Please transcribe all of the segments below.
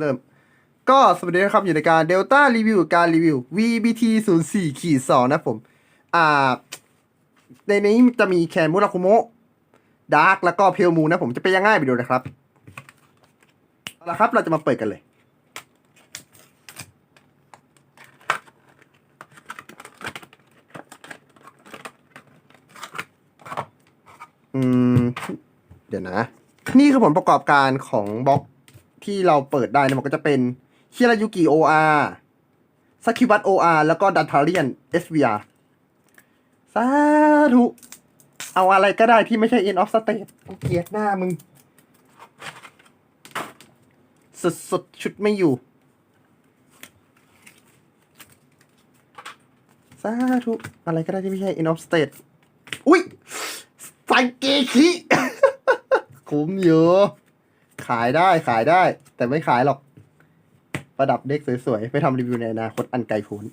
เริ่ม ก็สวัสดีนะครับ อยู่ในการ Delta Review การรีวิว VBT 0 4ขีด2นะผม อ่า ในนี้จะมีแคนมุราคุโมะดาร์กแล้วก็เพลมูนะผมจะเป็นยังไงไปดูนะครับ เอาละครับเราจะมาเปิดกันเลย อืม เดี๋ยวนะ นี่คือผลประกอบการของบล็อก ที่เราเปิดได้นะมันก็จะเป็นฮิรายุกิโออาร์สกิวัตโออาร์แล้วก็ดันทาเรียนเอสวีอาร์สาธุเอาอะไรก็ได้ที่ไม่ใช่ End of State กูเกลียดหน้ามึง สุดสุดชุดไม่อยู่ สาธุอะไรก็ได้ที่ไม่ใช่ End of State อุ้ยสังเกคิคุ้มอยู่ ขายได้ขายได้ แต่ไม่ขายหรอก ประดับเด็กสวยๆ ไปทำรีวิวในอนาคตอันไกลโพ้น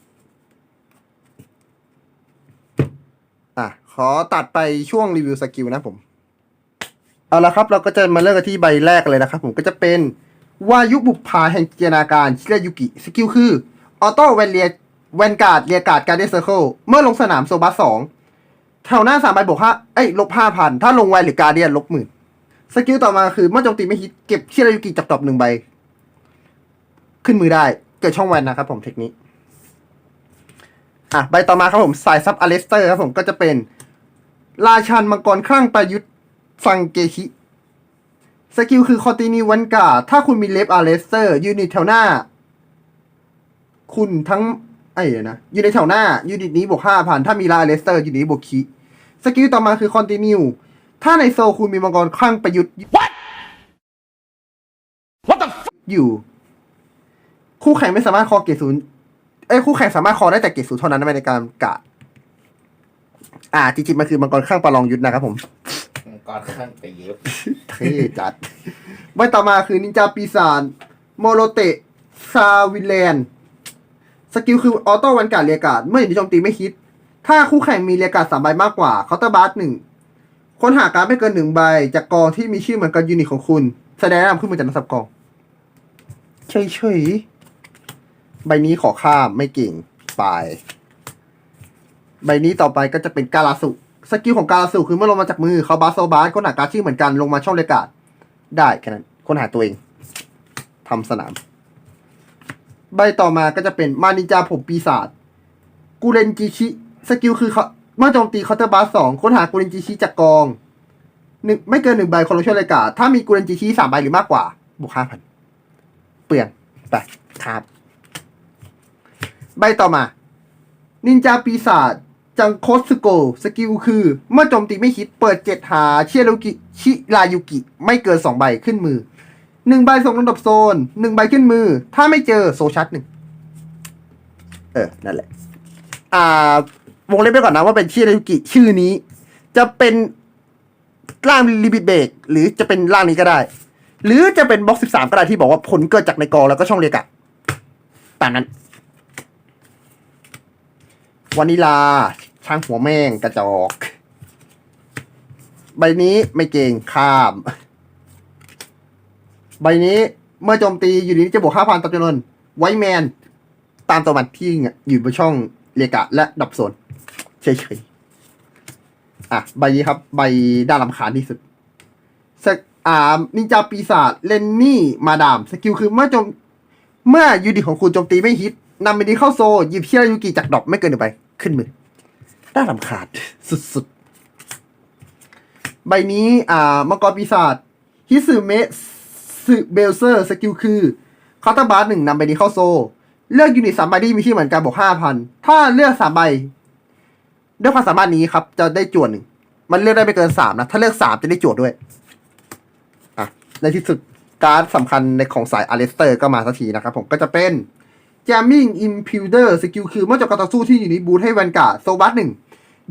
อะ ขอตัดไปช่วงรีวิวสกิลนะผม เอาละครับเราก็จะมาเริ่มกันที่ใบแรกเลยนะครับผมก็จะเป็นวายุบุพาแห่งจินตนาการชิรายุกิ สกิลคือออโต้แวนเลียแวนการ์ดเรียการ์ดการ์เดนเซอร์เคิลเมื่อลงสนามโซบัสสองแถวหน้าสามใบบวกห้าเอ้ยลบห้าพันถ้าลงแวนหรือการ์เดียนลบหมื่น สกิลต่อมาคือเมื่อโจมตีไม่ฮิตเก็บชิรายุกิจับดรอปหนึ่งใบ ขึ้นมือได้ เกิดช่องแวนนะครับผมเทคนิคอะใบต่อมาครับผมสายซับอเลสเตอร์ครับผมก็จะเป็น ราชันมังกรคลั่งประยุทธ์ฟังเกคิสกิลคือคอตินีวันกาถ้าคุณมีเลฟอาเลสเตอร์ยูนิตแถวหน้า คุณทั้งไอ้นะอยู่ในแถวหน้ายูนิตนี้บวกห้าพันถ้ามีลาอาเลสเตอร์ยูนิตบวกคีสกิลต่อมาคือคอนติเนีย ถ้าในโซลคุณมีมังกรคลั่งประยุทธ์ What the f อยู่ คู่แข่งไม่สามารถคอเกรดศูนย์เอ้ยคู่แข่งสามารถคอได้แต่เกรดศูนย์เท่านั้นในการกะ อ่าจริงๆมันคือมังกรข้างประลองยุทธนะครับผม ก่อนข้างไปเยอะเท่จัด ใบต่อมาคือนินจาปีศาจโมโรเตะซาวิเลนสกิลคือออโต้วันการดเรียกาดเมื่ออยู่ในโจมตีไม่ฮิตถ้าคู่แข่งมีเรียกาดสามใบมากกว่าเคาน์เตอร์บาร์หนึ่ง ค้นหาการดไม่เกินหนึ่งใบ จากกองที่มีชื่อเหมือนกับยูนิตของคุณ แสดงนำขึ้นมาจากนักสับกองเฉยๆ ใบนี้ขอข้ามไม่เก่งไป ใบนี้ต่อไปก็จะเป็นกาลาสุสกิลของกาลาสุคือเมื่อลงมาจากมือเขาบาสโซบาสค้นหาการดชื่อเหมือนกันลงมาช่องเรกาดได้แค่นั้นค้นหาตัวเองทำสนาม ใบต่อมาก็จะเป็นมานินจาผมปีศาจกูเรนจิชิสกิลคือ เขาเมื่อโจมตีเคาน์เตอร์บาสสองค้นหากูเรนจิชิจากกองหนึ่งไม่เกินหนึ่งใบคนลงช่วยเรยกาดถ้ามีกูเรนจิชิสามใบหรือมากกว่าบวกห้าพันเปลืองไปครับ ใบต่อมา นินจาปีศาจจังโคสึโก สกิลคือ เมื่อโจมตีไม่ฮิตเปิดเจ็ดหาเชียรุกิชิรายุกิ ไม่เกินสองใบขึ้นมือหนึ่งใบส่งลำดับโซนหนึ่งใบขึ้นมือ ถ้าไม่เจอโซชัดหนึ่งเออ นั่นแหละ อ่า วงเล็บไปก่อนนะว่าเป็นเชียรายุกิชื่อนี้ จะเป็นร่างลิบิเบกหรือจะเป็นร่างนี้ก็ได้ หรือจะเป็นบล็อกสิบสามก็ได้ที่บอกว่าผลเกิดจากในกองแล้วก็ช่องเรียกะตามนั้นวานิลา ช่างหัวแม่งกระจอก ใบนี้ไม่เก่งข้าม ใบนี้เมื่อโจมตีอยู่นี้จะบวกห้าพันต่อจำนวนไวแมน ตามตัวมันที่อยู่บนช่องเรกะและดับโซน เฉยๆ อะ ใบนี้ครับ ใบด้านลำคาญที่สุดสกอ่านินจาปีศาจเลนนี่มาดาม สกิลคือเมื่อโจม เมื่อยูนิตของคุณโจมตีไม่ฮิตนำไปนี้เข้าโซหยิบเชียรยุกิจากดอกไม่เกินหนึ่งใบขึ้นมือน่ารำคาญสุดๆ ใบนี้ อ่า มังกรปีศาจฮิสึเมะสึเบลเซอร์ สกิลคือคาตาบาร์หนึ่งนำใบนี้เข้าโซ เลือกยูนิตสามใบที่มีชื่อเหมือนกันบอกห้าพัน ถ้าเลือกสามใบ ด้วยความสามารถนี้ครับ จะได้จวดหนึ่ง มันเลือกได้ไม่เกินสามนะ ถ้าเลือกสามจะได้จวดด้วย อะ ในที่สุดการ์ดสำคัญในของสายอเลสเตอร์ก็มาสักทีนะครับผมก็จะเป็น Jamming Impuder สกิลคือเมื่อจบการต่อสู้ที่อยู่ในบูธให้แวนการ์ดโซบัสหนึ่ง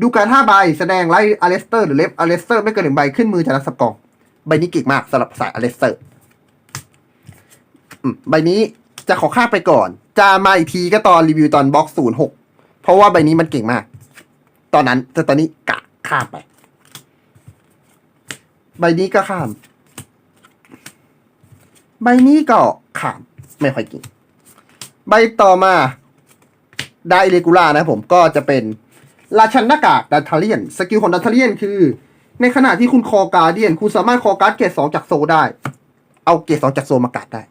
ดูการห้าใบแสดงไล่อเลสเตอร์หรือเลฟอเลสเตอร์ไม่เกินหนึ่งใบขึ้นมือจากนักสับกองใบนี้เก่งมากสำหรับสายอเลสเตอร์ใบนี้จะขอค่าไปก่อน จะมาอีกทีก็ตอนรีวิวตอนบล็อกศูนย์หกเพราะว่าใบนี้มันเก่งมาก ตอนนั้น แต่ตอนนี้กะข้ามไป ใบนี้ก็ข้าม ใบนี้ก็ข้าม ไม่ค่อยเก่งใบต่อมาไดเรกูล่านะผมก็จะเป็นราชันนากาดัตทาเลียน สกิลของดัตทาเลียนคือ ในขณะที่คุณคอการเดียน คุณสามารถคอการ์ดเกรดสองจากโซได้ เอาเกรดสองจากโซมากัดได้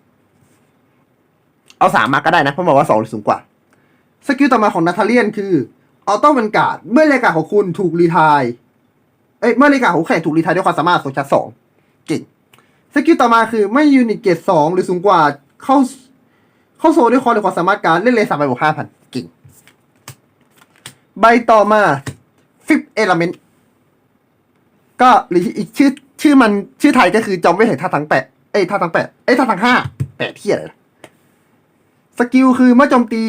เอาสามมาก็ได้นะ เพราะบอกว่าสองสูงกว่า สกิลต่อมาของนาทาเลียนคือ ออโต้เวนการ์ดเมื่อเลกาของคุณถูกรีไทายเอ้ยเมื่อเลกาของแข่งถูกรีไทายด้วยความสามารถโซชาร์จสองเก่งสกิลต่อมาคือไม่ยูนิตเกรดสองหรือสูงกว่าเข้าเข้าโซด้วยคอด้วยความสามารถการเล่นเลนสามใบบวกห้าพันเก่งใบต่อมาฟิปเอลเมนต์ก็หรืออีกชื่อชื่อมันชื่อไทยก็คือจอมเวทแห่งท่าทั้งแปดเอ้ยท่าทั้งแปดเอ้ยท่าทั้งห้าแปดเที่ยอะไรสกิลคือเมื่อโจมตี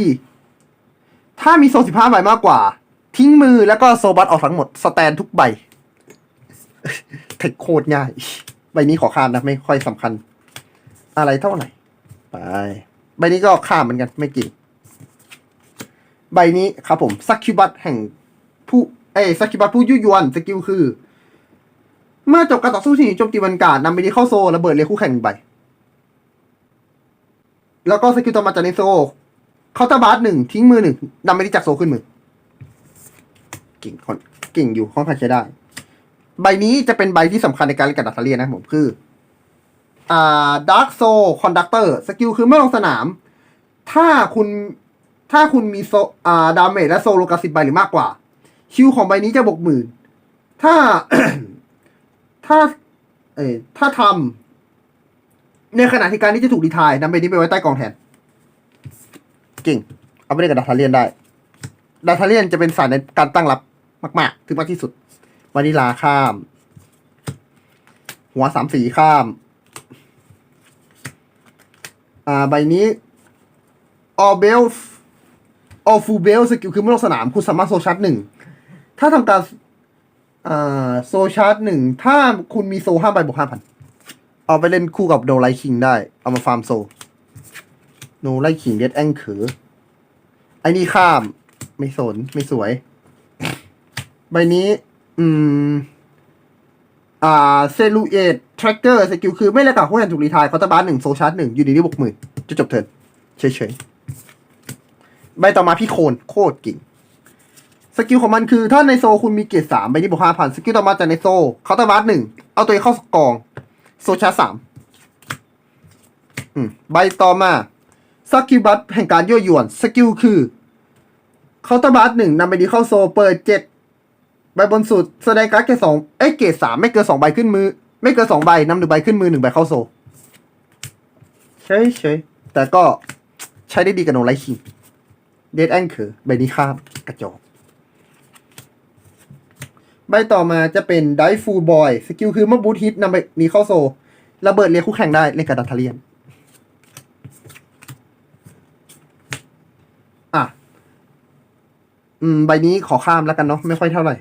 ถ้ามีโซสิบห้าใบมากกว่า ทิ้งมือแล้วก็โซบัตออกทั้งหมด สแตนทุกใบเทคโคตรง่าย ใบนี้ขอข้ามนะ ไม่ค่อยสำคัญ อะไรเท่าไหร่ ไป ใบนี้ก็ข้ามเหมือนกันไม่กี่ใบนี้ครับผมซักคิวบัตแห่งผู้เอ้ซักคิวบัตผู้ยุยวนสกิลคือ เมื่อจบการต่อสู้ที่หนีโจมตีบรรกาศนำใบนี้เข้าโซระเบิดเลยคู่แข่งหนึ่งใบ แล้วก็สกิลต่อมาจากในโซ เคาน์เตอร์บาร์หนึ่งทิ้งมือหนึ่งนำใบนี้จากโซขึ้นมือเก่งคนเก่งอยู่ค่อนข้างใช้ได้ ใบนี้จะเป็นใบที่สำคัญในการเล่นกับดัตเทเลียนนะผมคืออ่าดาร์กโซคอนดักเตอร์สกิลคือเมื่อลงสนาม ถ้าคุณถ้าคุณมีโซอ่าดาเมจและโซโลกาสิบใบหรือมากกว่า คิวของใบนี้จะบวกหมื่นถ้าถ้า เอยถ้าทำในขณะที่การนี้จะถูกดีทายนำใบนี้ไปไว้ใต้กองแทน ก่งเอาไปเล่นกับดัตเทเลียนได้ดัตเทเลียนจะเป็นสายในการตั้งรับมาก ๆ ถึงมากที่สุดวานิลาข้าม หัวสามสีข้าม อ่า ใบนี้ออเบลออฟูเบลสกิลคือเมื่อลงสนาม คุณสามารถโซชาร์จหนึ่ง ถ้าทำการอ่าโซชาร์จหนึ่ง ถ้าคุณมีโซห้าใบบวกห้าพัน เอาไปเล่นคู่กับโดไลคิงได้ เอามาฟาร์มโซ โนไลคิงเดดแองเขอไอ้นี่ข้าม ไม่สน ไม่สวย ใบนี้ อืม อ่า เซลูเอตทรัคเกอร์สกิลคือไม่เล่นกับคู่แข่งถูกรีไทายเคาน์ตบาร์หนึ่งโซชาร์จหนึ่งอยู่ดีๆบวกหมื่นจะจบเทิร์นเฉยๆ ใบต่อมาพี่โคนโคตรเก่งสกิลของมันคือ ถ้าในโซคุณมีเกียรติสามใบนี้บวกห้าพันสกิลต่อมาจากในโซเคาน์เตอร์บาร์หนึ่งเอาตัวเองเข้ากอง โซชาร์สามใบต่อมา สกิลบัตแห่งการยั่วยวน สกิลคือเคาน์เตอร์บาร์หนึ่งนำใบนี้เข้าโซเปิดเจ็ดใบบนสุดแสดงการ์ดเกรดสองเอ้ยเกรดสามไม่เกินสองใบขึ้นมือ ไม่เกินสองใบนำหนึ่งใบขึ้นมือหนึ่งใบเข้าโซเฉยเฉยแต่ก็ใช้ได้ดีกับโนไลคิงเดดแองเกอร์ใบนี้ข้ามกระจกใบต่อมาจะเป็นไดฟูบอยสกิลคือเมื่อบูทฮิตนำใบนี้เข้าโซระเบิดเรียคู่แข่งได้เล่นกับดัตเทเลียน อะ อืม ใบนี้ขอข้ามแล้วกันเนาะไม่ค่อยเท่าไหร่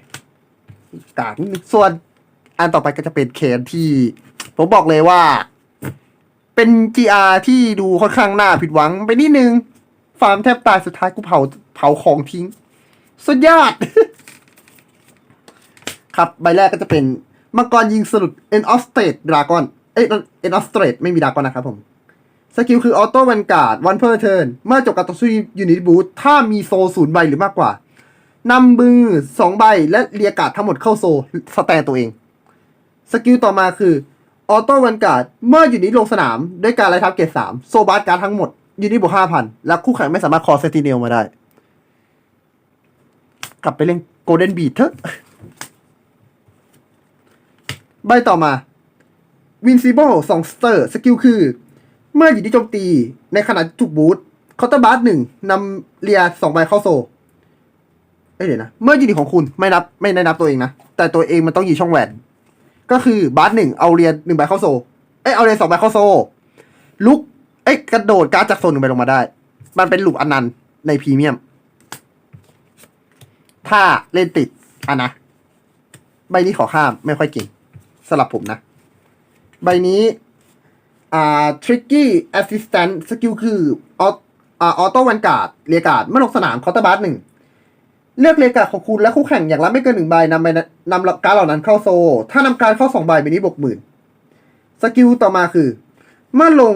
กากนิดนึงส่วน อันต่อไปก็จะเป็นเคนที่ ผมบอกเลยว่า เป็น GR ที่ดูค่อนข้างน่าผิดหวังไปนิดนึง ฟาร์มแทบตายสุดท้ายกูเผาเผาของทิ้ง สุดยอด ครับใบแรกก็จะเป็นมังกรยิงสลุด End of State Dragon เอ้ย End of State ไม่มีดากอนนะครับผมสกิลคือออโต้แวนการ์ดวันเพอร์เทิร์นเมื่อจบการต่อสู้ยูนิตบูทถ้ามีโซศูนย์ใบหรือมากกว่า นำมือสองใบและเรียกาดทั้งหมดเข้าโซสแตนตัวเอง สกิลต่อมาคือออโต้วันการ์ดเมื่ออยูนิตลงสนามด้วยการไล่ทับเกรดสามโซบาร์การ์ดทั้งหมดยูนิตบวกห้าพันและคู่แข่งไม่สามารถคอเซติเนลมาได้ กลับไปเล่นโกลเด้นบีทเถอะ ใบต่อมา Vincible Songster สกิลคือ เมื่ออยู่ที่โจมตีในขณะถูกบูทเคาน์เตอร์บาร์หนึ่งนำเรียสองใบเข้าโซ เอ้ยเดี๋ยวนะ เมื่อยูนิตของคุณไม่นับไม่ได้นับตัวเองนะ แต่ตัวเองมันต้องอยู่ช่องแหวน ก็คือบาร์หนึ่งเอาเรียนหนึ่งใบเข้าโซ เอ้ยเอาเรียนสองใบเข้าโซ ลุก เอ้ยกระโดดการ์ดจากโซนหนึ่งใบลงมาได้ มันเป็นลูปอนันต์ในพรีเมียม ถ้าเล่นติดอะนะ ใบนี้ขอข้ามไม่ค่อยเก่งสำหรับผมนะ ใบนี้อ่า tricky assistant สกิลคืออออ่าออโต้วันการ์ดเรียการ์ดเมื่อลงสนามคาน์ตอร์บาร์หนึ่ง เลือกเลกาของคุณและคู่แข่งอย่างละไม่เกินหนึ่งใบนำไปนำการเหล่านั้นเข้าโซ ถ้านำการเข้าสองใบใบนี้บวกหมื่นสกิลต่อมาคือ เมื่อลง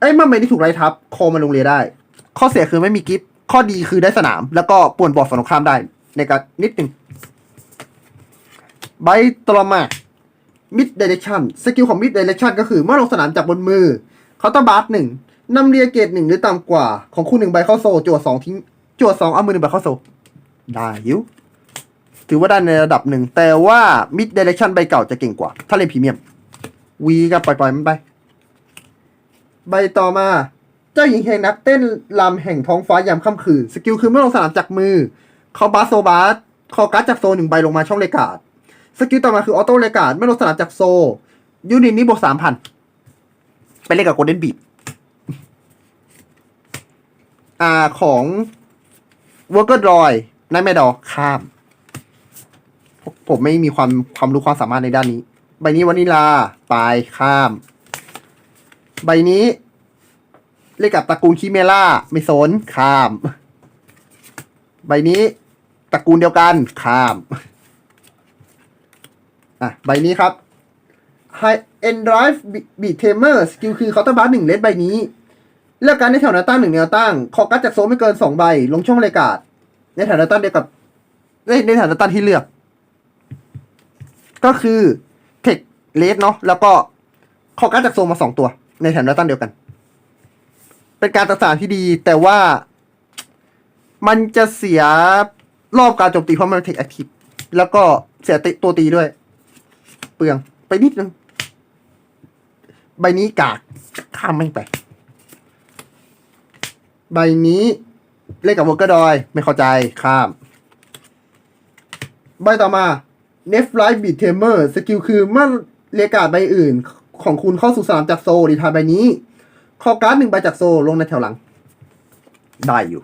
เอ้เมื่อไม่ได้ถูกไล่ทับโคมันลงเรียได้ ข้อเสียคือไม่มีกิฟต์ข้อดีคือได้สนาม แล้วก็ป่วนบอดฝั่งตรงข้ามได้ ในการนิดหนึ่งใบตรมา mid direction สกิลของ mid direction ก็คือ เมื่อลงสนามจากบนมือเขาต้องบาร์หนึ่งนำเรียเกตหนึ่งหรือต่ำกว่า ของคู่หนึ่งใบเข้าโซจั่วสองทิ้งจั่วสองเอามือหนึ่งใบเข้าโซ ได้อยุถือว่าได้ในระดับหนึ่ง แต่ว่า mid direction ใบเก่าจะเก่งกว่า ถ้าเล่นพรีเมียมวีก็ปล่อยๆมันไป ใบต่อมา เจ้าหญิงแห่งนักเต้นลำแห่งท้องฟ้ายามค่ำคืน สกิลคือเมื่อลงสนามจากมือเขาบาสโซบาสคอการ์ดจากโซหนึ่งใบลงมาช่องเลกาดสกิลต่อมาคือออโต้เลกาดเมื่อลงสนามจากโซ ยูนิตนี้บวกสามพันไปเล่นกับโกลเด้นบีดอ่าของวอ ร์เกอร์ดอยนายแมดอข้าม ผมไม่มีความความรู้ความสามารถในด้านนี้ ใบนี้วานิลาปลายข้าม ใบนี้เล่นกับตระกูลคิเมล่าไม่สนข้าม ใบนี้ตระกูลเดียวกันข้าม อะ ใบนี้ครับ High End Drive Beat Tamer สกิลคือเคาน์เตอร์บาร์หนึ่งเลสใบนี้ เลือกการในแถวแนวตั้งหนึ่งแนวตั้ง ขอการดจากโซนไม่เกินสองใบ ลงช่องเลกาด ในแถวแนวตั้งเดียวกับในในแถวแนวตั้งที่เลือก ก็คือเทคเลสเนาะแล้วก็ขอการดจากโซมาสองตัว ในแถวแนวตั้งเดียวกัน เป็นการตัดสานที่ดี แต่ว่ามันจะเสียรอบการโจมตีเพราะมันเทคแอคทีฟแล้วก็เสียตัวตีด้วย เปลืองไปนิดนึง ใบนี้กากข้ามไม่ไป ใบนี้ เล่นกับวอร์เกอร์ดอยไม่เข้าใจข้าม ใบต่อมา n e f l i g h t Beat Tamer สกิลคือเมื่อเรียกาดใบอื่น ของคุณเข้าสู่สนามจากโซดีทายใบนี้คอการ์ดหนึ่งใบจากโซลงในแถวหลัง ได้อยู่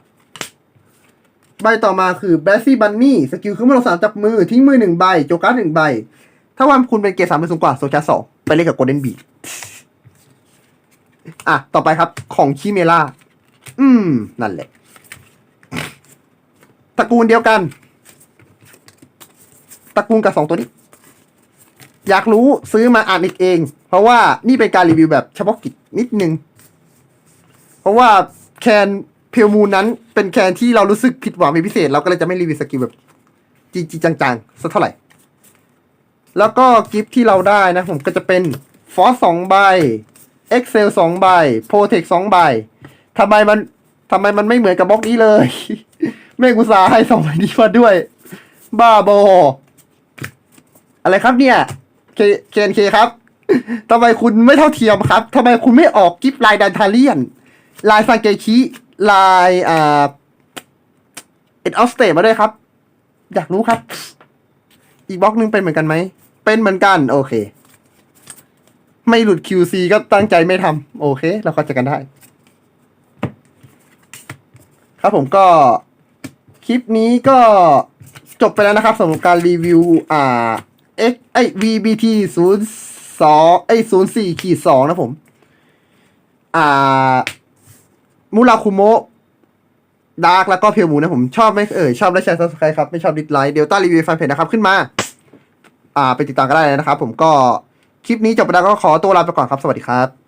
ใบต่อมาคือ b a s s y Bunny สกิลคือเมื่อลงสนามจากมือ ทิ้งมือหนึ่งใบโจการ์ดหนึ่งใบ ถ้าวันคุณเป็นเกรดสามเป็นสูงกว่าโซชาสองไปเล่นกับโกลเด้นบีอะ ต่อไปครับของคิเมล่า อืม นั่นแหละ ตระกูลเดียวกัน ตระกูลกับสองตัวนี้ อยากรู้ซื้อมาอ่านอีกเอง เพราะว่านี่เป็นการรีวิวแบบเฉพาะกิจนิดนึง เพราะว่าแคนเพลมูนนั้น เป็นแคนที่เรารู้สึกผิดหวังเป็นพิเศษ เราก็เลยจะไม่รีวิวสกิลแบบจริงๆจังๆสักเท่าไหร่ แล้วก็กิฟต์ที่เราได้นะผมก็จะเป็นฟอสสองใบ Excel สองใบ Protect สองใบทำไมมัน ทำไมมันไม่เหมือนกับบล็อกนี้เลย แม่งอุตส่าห์ให้สองใบนี้มาด้วย บ้าบอ อะไรครับเนี่ย เคเคนเคครับทำไมคุณไม่เท่าเทียมครับทำไมคุณไม่ออกกิฟต์ลายดันทาเลียน ลายซังเกชิลายอ่าเอ็ดออสเตมาด้วยครับ อยากรู้ครับ อีกบล็อกหนึงเป็นเหมือนกันไหม เป็นเหมือนกัน โอเค ไม่หลุด QC ก็ตั้งใจไม่ทำโอเค เราเข้าใจกันได้ ครับผมก็คลิปนี้ก็จบไปแล้วนะครับสำหรับการรีวิวอ่า X ไอ VBT ศูนย์สองไอศูนย์สี่ขีดสองนะผม อ่ามูราคุโมะดาร์กแล้วก็เพียวหมูนะผม ชอบไหมเอ่ย ชอบและแชร์ซับสไครต์ครับ ไม่ชอบดิสไลค์เดลต้ารีวิวแฟนเพจนะครับ ขึ้นมา อ่า ไปติดตามกันได้นะครับผมก็ คลิปนี้จบไปแล้วก็ขอตัวลาไปก่อนครับ สวัสดีครับ